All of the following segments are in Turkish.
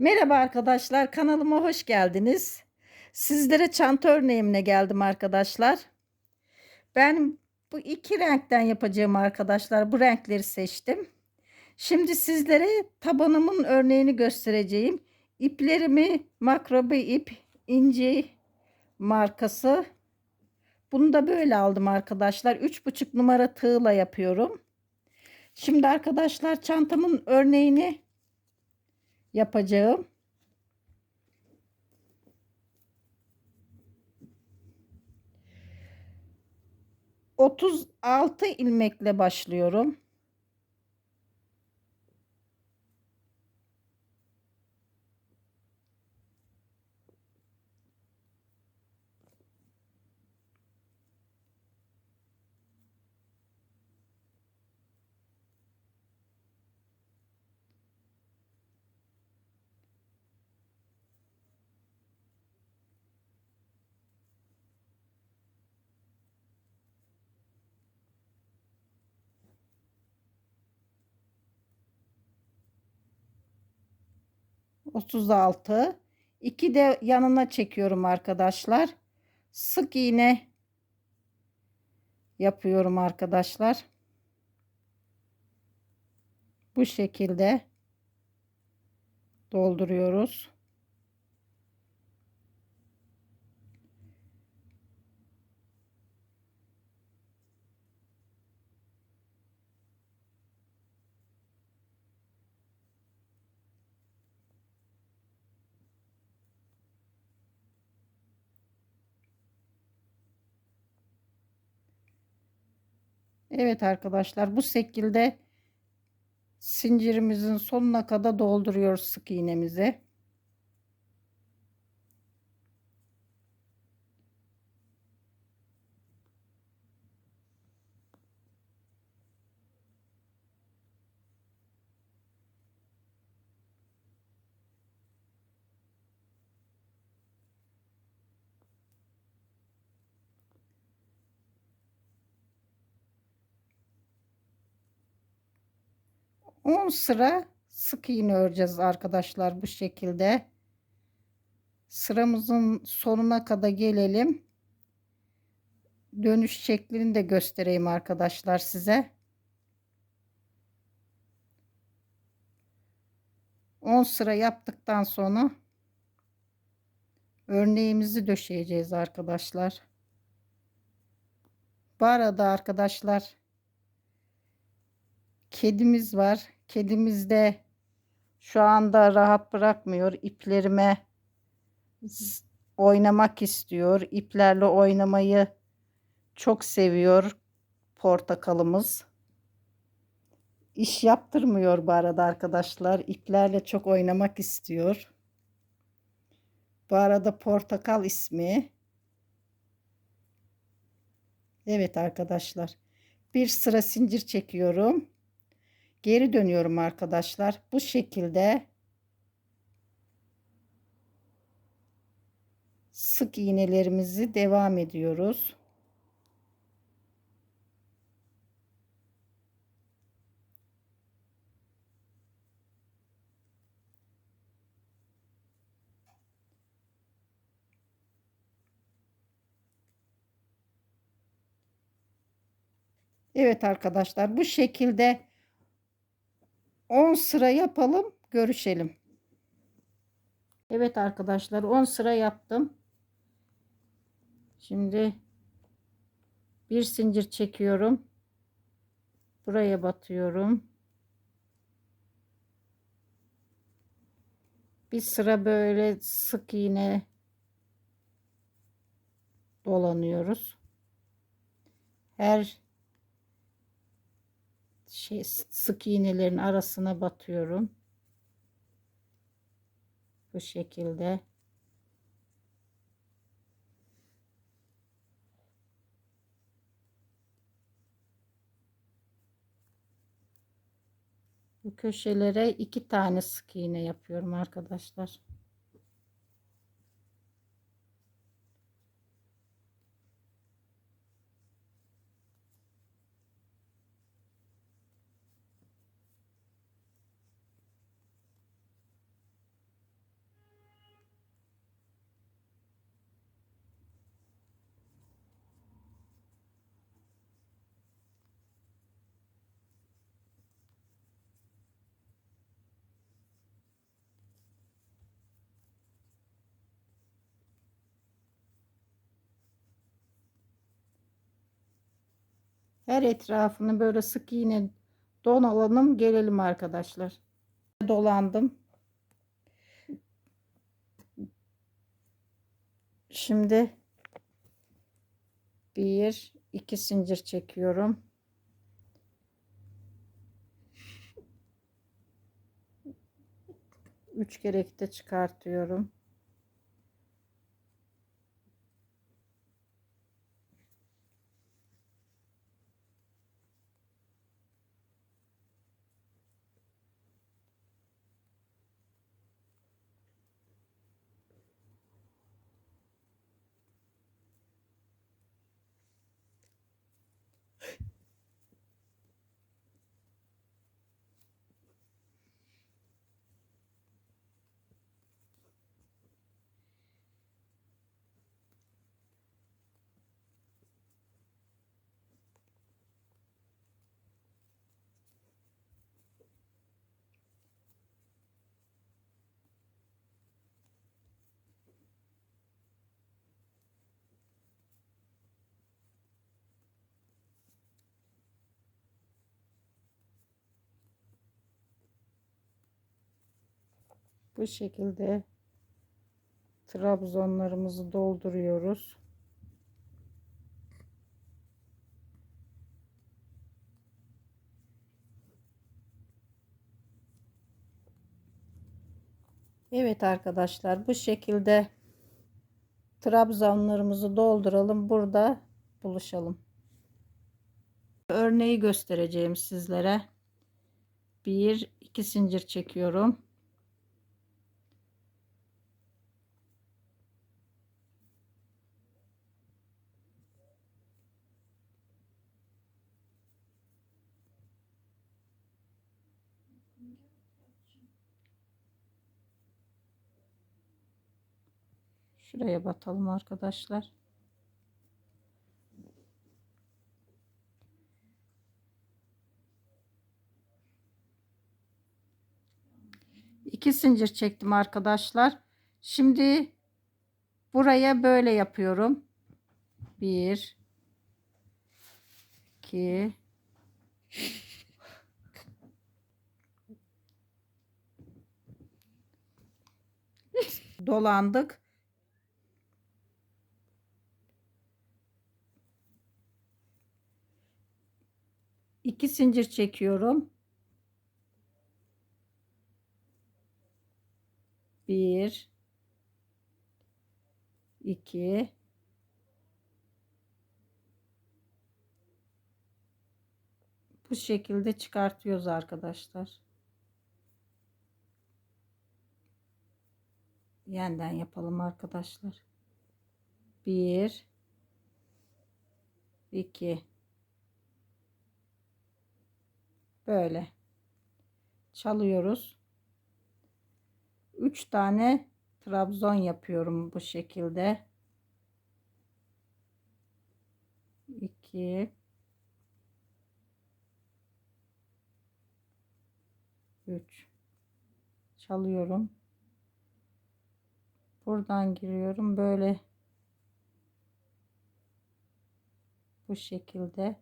Merhaba arkadaşlar, kanalıma hoş geldiniz. Sizlere çanta örneğimle geldim arkadaşlar. Ben bu iki renkten yapacağım arkadaşlar. Bu renkleri seçtim. Şimdi sizlere tabanımın örneğini göstereceğim. İplerimi makrobe ip inci markası. Bunu da böyle aldım arkadaşlar. 3,5 numara tığla yapıyorum. Şimdi arkadaşlar çantamın örneğini yapacağım. Otuz altı ilmekle başlıyorum. Otuz altı. İki de yanına çekiyorum arkadaşlar. Sık iğne yapıyorum arkadaşlar. Bu şekilde dolduruyoruz. Evet arkadaşlar bu şekilde zincirimizin sonuna kadar dolduruyoruz sık iğnemizi. On sıra sık iğne öreceğiz arkadaşlar bu şekilde. Sıramızın sonuna kadar gelelim. Dönüş şeklini de göstereyim arkadaşlar size. 10 sıra yaptıktan sonra örneğimizi döşeyeceğiz arkadaşlar. Bu arada arkadaşlar kedimiz var. Kedimiz de şu anda rahat bırakmıyor. İplerime oynamak istiyor. İplerle oynamayı çok seviyor portakalımız. İş yaptırmıyor bu arada arkadaşlar. İplerle çok oynamak istiyor. Bu arada portakal ismi. Evet arkadaşlar. Bir sıra zincir çekiyorum. Geri dönüyorum arkadaşlar. Bu şekilde sık iğnelerimizi devam ediyoruz. Evet arkadaşlar bu şekilde 10 sıra yapalım görüşelim. Evet arkadaşlar 10 sıra yaptım. Şimdi bir zincir çekiyorum. Buraya batıyorum. Bir sıra böyle sık iğne dolanıyoruz. Her şey sık iğnelerin arasına batıyorum. Bu şekilde. Bu köşelere iki tane sık iğne yapıyorum arkadaşlar. Her etrafını böyle sık iğne donalalım gelelim arkadaşlar. Dolandım. Şimdi bir iki zincir çekiyorum. Üç kere de çıkartıyorum. Bu şekilde trabzonlarımızı dolduruyoruz. Evet arkadaşlar bu şekilde trabzonlarımızı dolduralım. Burada buluşalım. Örneği göstereceğim sizlere. Bir iki zincir çekiyorum. Şuraya batalım arkadaşlar. İki zincir çektim arkadaşlar. Şimdi buraya böyle yapıyorum. Bir, iki, dolandık. İki zincir çekiyorum. Bir, iki, bu şekilde çıkartıyoruz arkadaşlar. Yeniden yapalım arkadaşlar. Bir, iki, böyle çalıyoruz. 3 tane trabzon yapıyorum bu şekilde. 2 3 çalıyorum. Buradan giriyorum böyle bu şekilde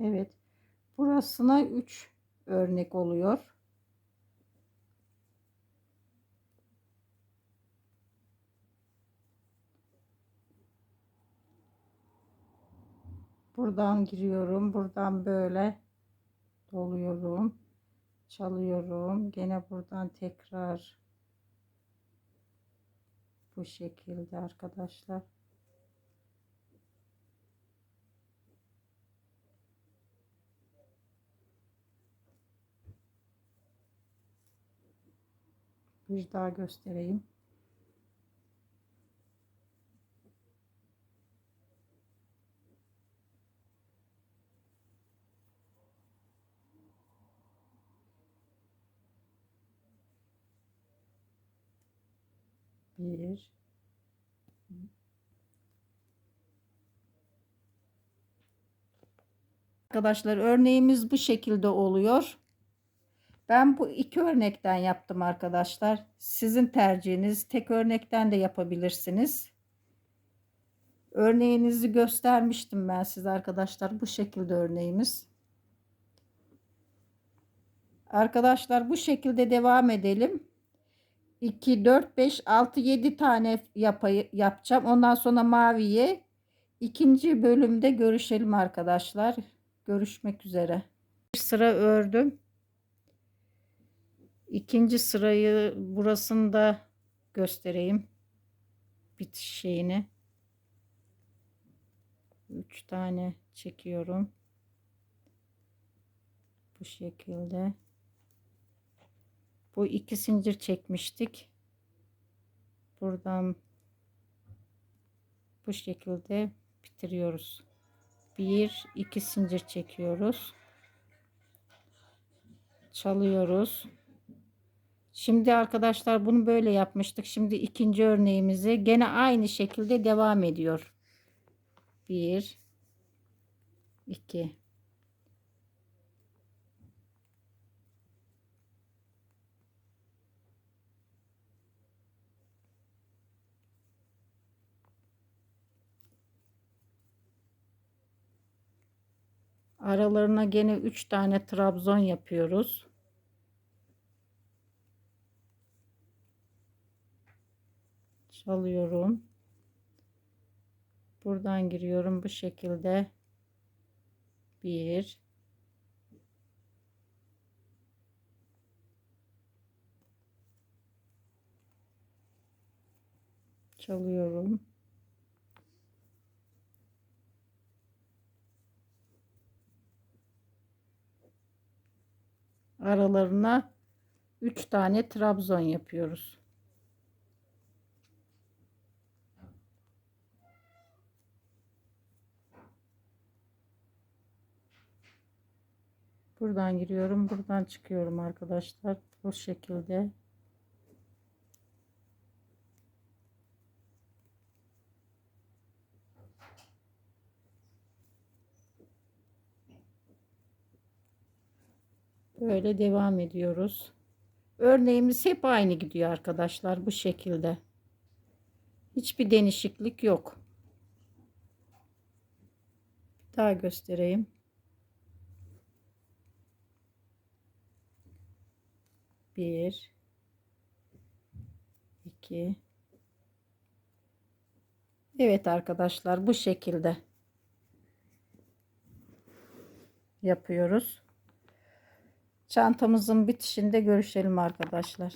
Evet. Burasına 3 örnek oluyor. Buradan giriyorum. Buradan böyle doluyorum. Çalıyorum. Gene buradan tekrar bu şekilde arkadaşlar. Bir daha göstereyim. Bir. Arkadaşlar örneğimiz bu şekilde oluyor. Ben bu iki örnekten yaptım arkadaşlar. Sizin tercihiniz tek örnekten de yapabilirsiniz. Örneğinizi göstermiştim ben size arkadaşlar. Bu şekilde örneğimiz. Arkadaşlar bu şekilde devam edelim. 2, 4, 5, 6, 7 tane yapayı, yapacağım. Ondan sonra maviye ikinci bölümde görüşelim arkadaşlar. Görüşmek üzere. Bir sıra ördüm. İkinci sırayı burasında göstereyim. Bitiş şeyini. 3 tane çekiyorum. Bu şekilde. Bu iki zincir çekmiştik. Buradan bu şekilde bitiriyoruz. Bir, iki zincir çekiyoruz. Çalıyoruz. Şimdi arkadaşlar bunu böyle yapmıştık. Şimdi ikinci örneğimizi gene aynı şekilde devam ediyor. Bir, iki. Aralarına gene 3 tane trabzon yapıyoruz. Çalıyorum. Buradan giriyorum bu şekilde. 1 Çalıyorum. aralarına 3 tane trabzon yapıyoruz. Buradan giriyorum, buradan çıkıyorum arkadaşlar. Bu şekilde. Böyle devam ediyoruz. Örneğimiz hep aynı gidiyor arkadaşlar bu şekilde. Hiçbir değişiklik yok. Daha göstereyim. Bir, iki. Evet arkadaşlar bu şekilde yapıyoruz. Çantamızın bitişinde görüşelim arkadaşlar.